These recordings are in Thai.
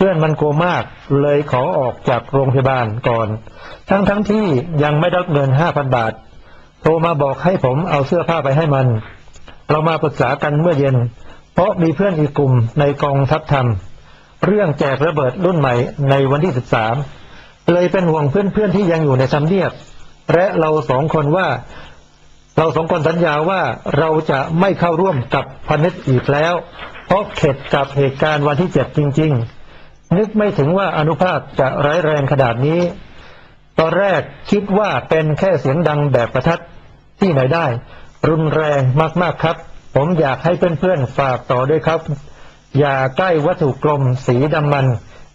เพื่อนมันกลัวมากเลยขอออกจากโรงพยาบาลก่อน ทั้งทั้งที่ยังไม่ได้รับเงินห้าพันบาท โทรมาบอกให้ผมเอาเสื้อผ้าไปให้มัน เรามาปรึกษากันเมื่อเย็น เพราะมีเพื่อนอีกกลุ่มในกองทัพธรรม เรื่องแจกระเบิดรุ่นใหม่ในวันที่13เลยเป็นห่วงเพื่อนๆที่ยังอยู่ในทำเนียบ และเราสองคนว่า เราสองคนสัญญาว่าเราจะไม่เข้าร่วมกับพันธมิตรอีกแล้ว เพราะเข็ดกับเหตุการณ์วันที่เจ็ดจริง ๆ นึกไม่ถึงว่าอนุภาพจะร้ายแรงขนาดนี้ ตอนแรกคิดว่าเป็นแค่เสียงดังแบบประทัดที่ไหนได้ รุนแรงมากๆครับ ผมอยากให้เพื่อนๆฝากต่อด้วยครับ อย่าใกล้วัตถุกลมสีดำมัน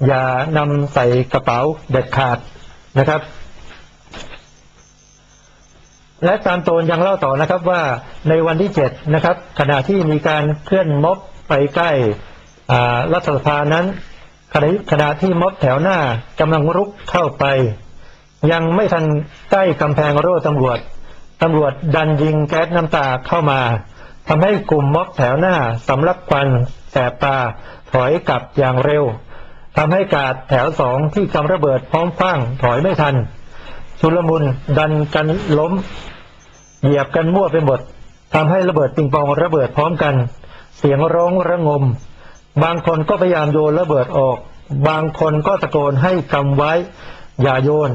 อย่านำใส่กระเป๋าเด็ดขาดนะครับ และตามโตนยังเล่าต่อนะครับว่าในวันที่เจ็ดนะครับ ขณะที่มีการเคลื่อนม็อบไปใกล้รัฐสภานั้น ขณะที่ม็อบแถวหน้ากำลังรุกเข้าไป ยังไม่ทันใกล้กำแพงโร่ตำรวจตำรวจดันยิงแก๊สน้ำตาเข้ามาทำให้กลุ่มม็อบแถวหน้าสำลักควันแสบตาถอยกลับอย่างเร็วทำให้กาดแถวสองที่กำระเบิดพร้อมคว้างถอยไม่ทัน ชุลมุนดันกันล้ม เหยียบกันมั่วไปหมดทำให้ระเบิดปิงปองระเบิดพร้อมกัน เสียงร้องระงม บางคนก็พยายามโยนระเบิดออก บางคนก็ตะโกนให้กำไว้ อย่าโยน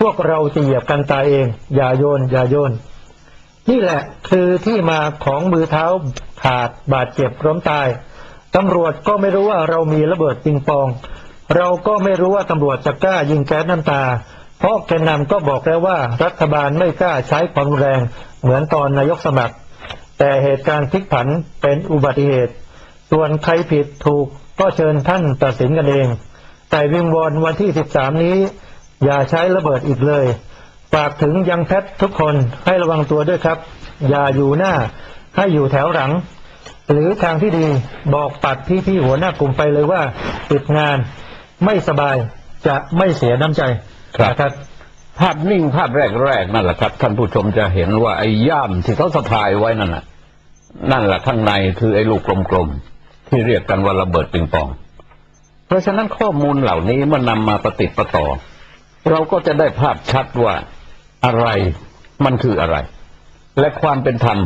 พวกเราจะเหยียบกันตายเอง อย่าโยน อย่าโยน นี่แหละคือที่มาของมือเท้าขาดบาดเจ็บล้มตายตำรวจก็ไม่รู้ว่าเรามีระเบิดปิงปอง เราก็ไม่รู้ว่าตำรวจจะกล้ายิงแก๊สน้ำตา เพราะแกนนำก็บอกแล้วว่ารัฐบาลไม่กล้าใช้ความรุนแรงเหมือนตอนนายกสมัคร แต่เหตุการณ์พลิกผันเป็นอุบัติเหตุ ส่วนใครผิดถูกก็เชิญท่านตัดสินกันเอง แต่วิงวอนวันที่ 13 นี้ อย่าใช้ระเบิดอีกเลยฝากถึงยังแพทย์ทุกคนให้ระวังตัวด้วยครับ อย่าอยู่หน้า ให้อยู่แถวหลัง หรือทางที่ดีบอกปัดพี่ๆหัวหน้ากลุ่มไปเลยว่าติดงาน ไม่สบายจะไม่เสียน้ำใจครับนะครับภาพนิ่งภาพแรกๆนั่นแหละครับท่านผู้ชมจะเห็นว่าไอ้ย่ามที่เขาสะพายไว้นั่นน่ะนั่นแหละข้างในคือไอ้ลูกกลมๆ ที่เรียกกันว่าระเบิดปิงปอง เพราะฉะนั้นข้อมูลเหล่านี้เมื่อนำมาประติดประต่อ เราก็จะได้ภาพชัดว่าอะไรมันคืออะไร และความเป็นธรรม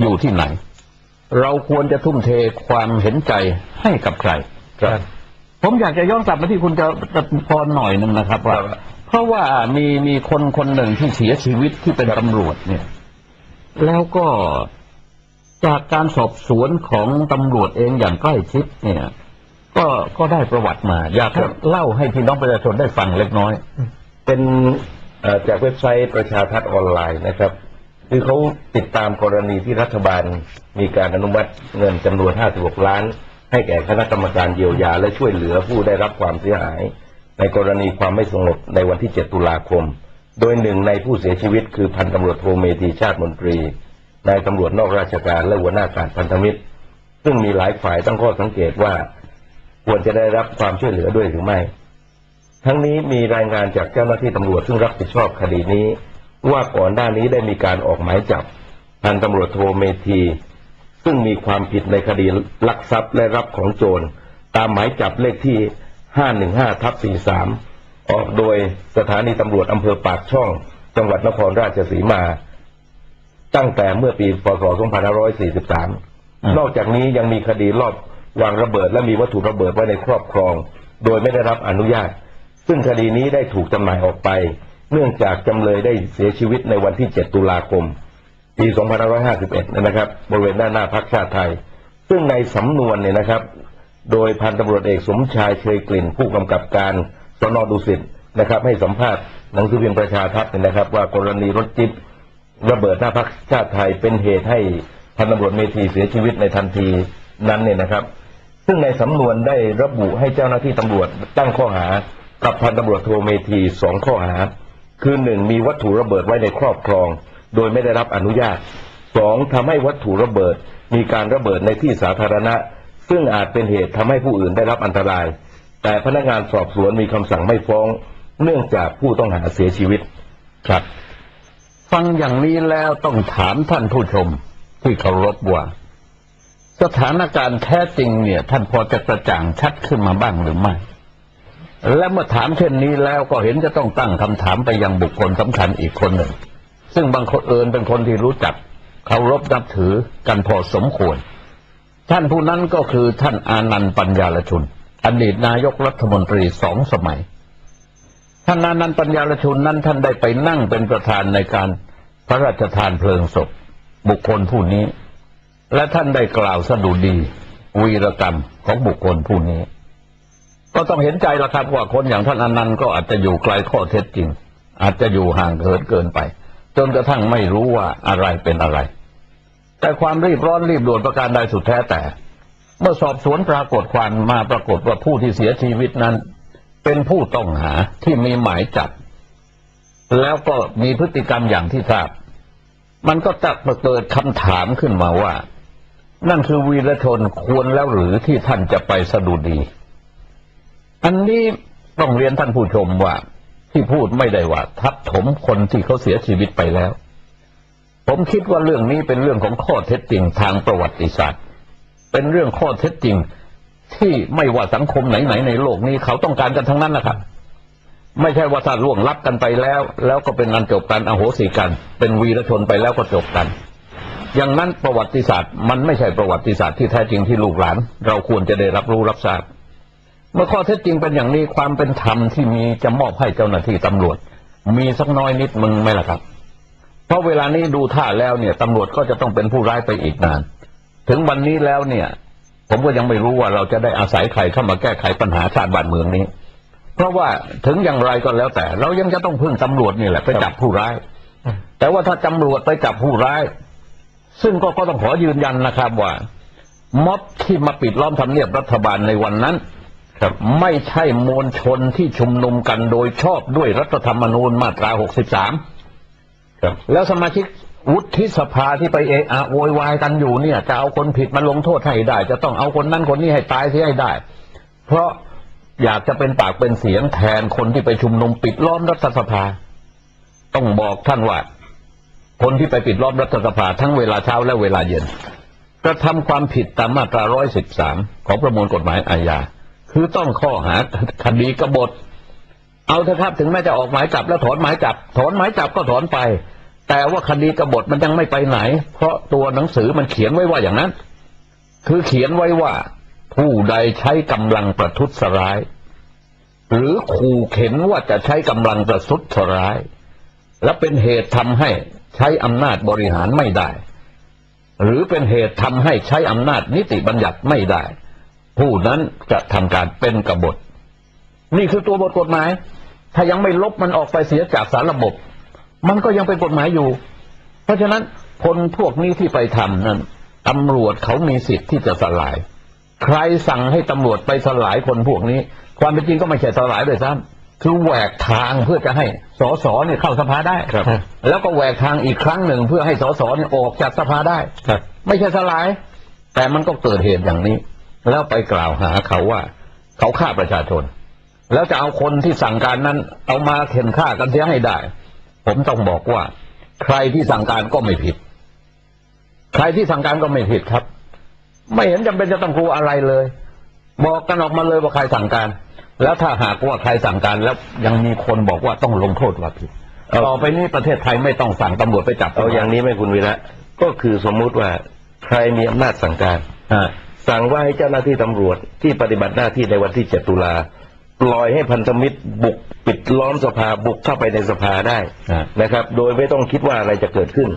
อยู่ที่ไหน เราควรจะทุ่มเทความเห็นใจให้กับใครครับผมอยากจะย้อนกลับมาที่คุณจะจะพรหน่อยหนึ่งนะครับว่า เพราะว่ามีมีคนคนหนึ่งที่เสียชีวิตที่เป็นตำรวจเนี่ย แล้วก็ จากการสอบสวนของตำรวจเองอย่างใกล้ชิดเนี่ย ก็ก็ได้ประวัติมา อยากให้เล่าให้พี่น้องประชาชนได้ฟังเล็กน้อย เป็นเอ่อจากเว็บไซต์ประชาทัศน์ออนไลน์นะครับ คือเขาติดตามกรณีที่รัฐบาลมีการอนุมัติเงินจำนวน 56 ล้าน ให้แก่คณะกรรมการเยียวยา และช่วยเหลือผู้ได้รับความเสียหาย ในกรณีความไม่สงบในวันที่ 7 ตุลาคม โดยหนึ่งในผู้เสียชีวิตคือพันตำรวจโทเมธีชาติมนตรี นายตำรวจนอกราชการและหัวหน้าการพันธมิตร ซึ่งมีหลายฝ่ายตั้งข้อสังเกตว่า ควรจะได้รับความช่วยเหลือด้วยหรือไม่ ทั้งนี้มีรายงานจากเจ้าหน้าที่ตำรวจซึ่งรับผิดชอบคดีนี้ ว่าก่อนหน้านี้ได้มีการออกหมายจับพันตำรวจโทเมธี ซึ่งมีความผิดในคดีลักทรัพย์และรับของโจรตามหมายจับเลขที่ 515ทับ43 ออกโดยสถานีตำรวจอำเภอปากช่อง จังหวัดนครราชสีมา ตั้งแต่เมื่อปีพศ 2543 นอกจากนี้ยังมีคดีรอบวางระเบิดและมีวัตถุระเบิดไว้ในครอบครอง โดยไม่ได้รับอนุญาต ซึ่งคดีนี้ได้ถูกจำหน่ายออกไป เนื่องจากจำเลยได้เสียชีวิตในวันที่ 7 ตุลาคม ปี 2551 นะครับ บริเวณด้านหน้าพักชาติไทย ซึ่งในสำนวนเนี่ยนะครับ โดยพันตำรวจเอกสมชายเชยกลิ่น ผู้กำกับการสนดุสิตนะครับ ให้สัมภาษณ์หนังสือพิมพ์ประชาทัศน์เนี่ยนะครับ ว่ากรณีรถจิ๊บ ระเบิดหน้าพักชาติไทยเป็นเหตุให้พันตำรวจเมธีเสียชีวิตในทันทีนั้นเนี่ยนะครับ ซึ่งในสำนวนได้ระบุให้เจ้าหน้าที่ตำรวจตั้งข้อหากับพันตำรวจโทเมธีสองข้อหา คือหนึ่งมีวัตถุระเบิดไว้ในครอบครอง โดยไม่ได้รับอนุญาตสองทำให้วัตถุระเบิดมีการระเบิดในที่สาธารณะ ซึ่งอาจเป็นเหตุทำให้ผู้อื่นได้รับอันตราย แต่พนักงานสอบสวนมีคำสั่งไม่ฟ้อง เนื่องจากผู้ต้องหาเสียชีวิตครับ ฟังอย่างนี้แล้วต้องถามท่านผู้ชมที่เคารพว่า สถานการณ์แท้จริงเนี่ย ท่านพอจะกระจ่างชัดขึ้นมาบ้างหรือไม่ และเมื่อถามเช่นนี้แล้วก็เห็นจะต้องตั้งคำถามไปยังบุคคลสำคัญอีกคนหนึ่ง ซึ่งบางคนเอิญเป็นคนที่รู้จักเคารพนับถือกันพอสมควร ท่านผู้นั้นก็คือท่านอานันต์ปัญญาลชุน อดีตนายกรัฐมนตรีสองสมัย ท่านอานันต์ปัญญาลชุนนั้นท่านได้ไปนั่งเป็นประธานในการพระราชทานเพลิงศพบุคคลผู้นี้ และท่านได้กล่าวสดุดี วีรกรรมของบุคคลผู้นี้ ก็ต้องเห็นใจละครับว่าคนอย่างท่านอนันต์ก็อาจจะอยู่ไกลข้อเท็จจริง อาจจะอยู่ห่างเหินเกินไป จนกระทั่งไม่รู้ว่าอะไรเป็นอะไร แต่ความรีบร้อนรีบด่วนประการใดสุดแท้แต่ เมื่อสอบสวนปรากฏความมาปรากฏว่าผู้ที่เสียชีวิตนั้น เป็นผู้ต้องหาที่มีหมายจับ แล้วก็มีพฤติกรรมอย่างที่ทราบ มันก็จะเกิดคำถามขึ้นมาว่า นั่นคือวีรชนควรแล้วหรือที่ท่านจะไปสะดุดี อันนี้ต้องเรียนท่านผู้ชมว่า ที่พูดไม่ได้ว่า ทับถมคนที่เขาเสียชีวิตไปแล้ว ผมคิดว่าเรื่องนี้เป็นเรื่องของข้อเท็จจริงทางประวัติศาสตร์ เป็นเรื่องข้อเท็จจริง ที่ไม่ว่าสังคมไหนๆในโลกนี้เขาต้องการกันทั้งนั้นนะครับ ไม่ใช่ว่าถ้าล่วงลับกันไปแล้ว แล้วก็เป็นนันจบกันอโหสิกัน เป็นวีรชนไปแล้วก็จบกัน อย่างนั้นประวัติศาสตร์ มันไม่ใช่ประวัติศาสตร์ที่แท้จริงที่ลูกหลาน เราควรจะได้รับรู้รับทราบเมื่อข้อเท็จจริงเป็นอย่างนี้ความเป็นธรรมที่มีจะมอบให้เจ้าหน้าที่ตำรวจ มีสักน้อยนิดมึงไหมล่ะครับ เพราะเวลานี้ดูท่าแล้วเนี่ยตำรวจก็จะต้องเป็นผู้ร้ายไปอีกนาน ถึงวันนี้แล้วเนี่ย ผมก็ยังไม่รู้ว่าเราจะได้อาศัยใครเข้ามาแก้ไขปัญหาชาติบ้านเมืองนี้ เพราะว่าถึงอย่างไรก็แล้วแต่ เรายังจะต้องพึ่งตำรวจนี่แหละไปจับผู้ร้าย แต่ว่าถ้าตำรวจไปจับผู้ร้าย ซึ่งก็ก็ต้องขอยืนยันนะครับว่าม็อบที่มาปิดล้อมทำเนียบรัฐบาลในวันนั้นครับไม่ใช่มวลชนที่ชุมนุมกันโดยชอบด้วยรัฐธรรมนูญมาตรา 63 ครับ แล้วสมาชิก วุฒิสภาที่ไปเอะอะโวยวายกันอยู่เนี่ย จะเอาคนผิดมาลงโทษให้ได้ จะต้องเอาคนนั้นคนนี้ให้ตายเสียให้ได้ เพราะอยากจะเป็นปากเป็นเสียงแทนคนที่ไปชุมนุมปิดล้อมรัฐสภา ต้องบอกท่านว่า คนที่ไปปิดล้อมรัฐสภาทั้งเวลาเช้าและเวลาเย็นกระทำความผิดตามมาตรา 113 ของประมวลกฎหมายอาญา คือต้องข้อหาคดีกบฏ เอาเถอะครับถึงแม้จะออกหมายจับแล้วถอนหมายจับ ถอนหมายจับก็ถอนไป แต่ว่าคดีกบฏมันยังไม่ไปไหน เพราะตัวหนังสือมันเขียนไว้ว่าอย่างนั้น คือเขียนไว้ว่า ผู้ใดใช้กำลังประทุษร้าย หรือขู่เข็นว่าจะใช้กำลังประทุษร้าย และเป็นเหตุทำให้ใช้อำนาจบริหารไม่ได้ หรือเป็นเหตุทำให้ใช้อำนาจนิติบัญญัติไม่ได้ ผู้นั้นจะทำการเป็นกบฏ นี่คือตัวบทกฎหมาย ถ้ายังไม่ลบมันออกไปเสียจากสารระบบ มันก็ยังเป็นกฎหมายอยู่ เพราะฉะนั้นคนพวกนี้ที่ไปทำนั้นตำรวจเขามีสิทธิ์ที่จะสลาย ใครสั่งให้ตำรวจไปสลายคนพวกนี้ ความเป็นจริงก็ไม่ใช่สลายด้วยซ้ำคือแหวกทางเพื่อจะให้สสเนี่ยเข้าสภาได้ครับ แล้วก็แหวกทางอีกครั้งหนึ่งเพื่อให้สสเนี่ยออกจากสภาได้ครับไม่ใช่สลาย แต่มันก็เกิดเหตุอย่างนี้ แล้วไปกล่าวหาเขาว่า เขาฆ่าประชาชน แล้วจะเอาคนที่สั่งการนั้น เอามาเข็นฆ่ากันเสียให้ได้ ผมต้องบอกว่า ใครที่สั่งการก็ไม่ผิด ใครที่สั่งการก็ไม่ผิดครับ ไม่เห็นจำเป็นจะต้องกลัวอะไรเลย บอกกันออกมาเลยว่าใครสั่งการ แล้วถ้าหากว่าใครสั่งการแล้วยังมีคนบอกว่าต้องลงโทษว่าผิดเอาต่อไปนี้ประเทศไทยไม่ต้องสั่งตำรวจไปจับเอาอย่างนี้ไหมคุณวีระก็คือสมมุติว่าใครมีอำนาจสั่งการอ่าสั่งว่าให้เจ้าหน้าที่ตำรวจที่ปฏิบัติหน้าที่ในวันที่ 7 ตุลา ปล่อยให้พันธมิตรบุกปิดล้อมสภาบุกเข้าไปในสภาได้อ่านะครับ โดยไม่ต้องคิดว่าอะไรจะเกิดขึ้น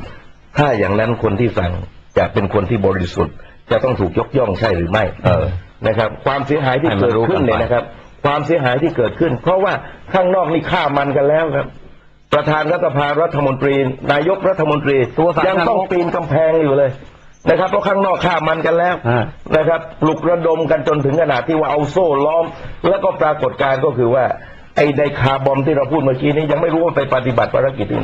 ถ้าอย่างนั้นคนที่สั่งจะเป็นคนที่บริสุทธิ์ จะต้องถูกยกย่องใช่หรือไม่เออนะครับ ความเสียหายที่ให้มันเกิดรู้กันขึ้นเนี่ยไปนะครับ ความเสียหายที่เกิดขึ้น เพราะว่าข้างนอกนี่ฆ่ามันกันแล้วครับ ประธานรัฐสภารัฐมนตรี นายกรัฐมนตรีตัวสั่งยังต้องนรกปีนกำแพงอยู่เลย นะครับเพราะข้างนอกฆ่ามันกันแล้วอ่านะครับปลุกระดมกันจนถึงขนาดที่ว่าเอาโซ่ล้อม แล้วก็ปรากฏการณ์ก็คือว่า ไอ้ไดคาร์บอมที่เราพูดเมื่อกี้นี้ยังไม่รู้ว่าไปปฏิบัติภารกิจที่ไหน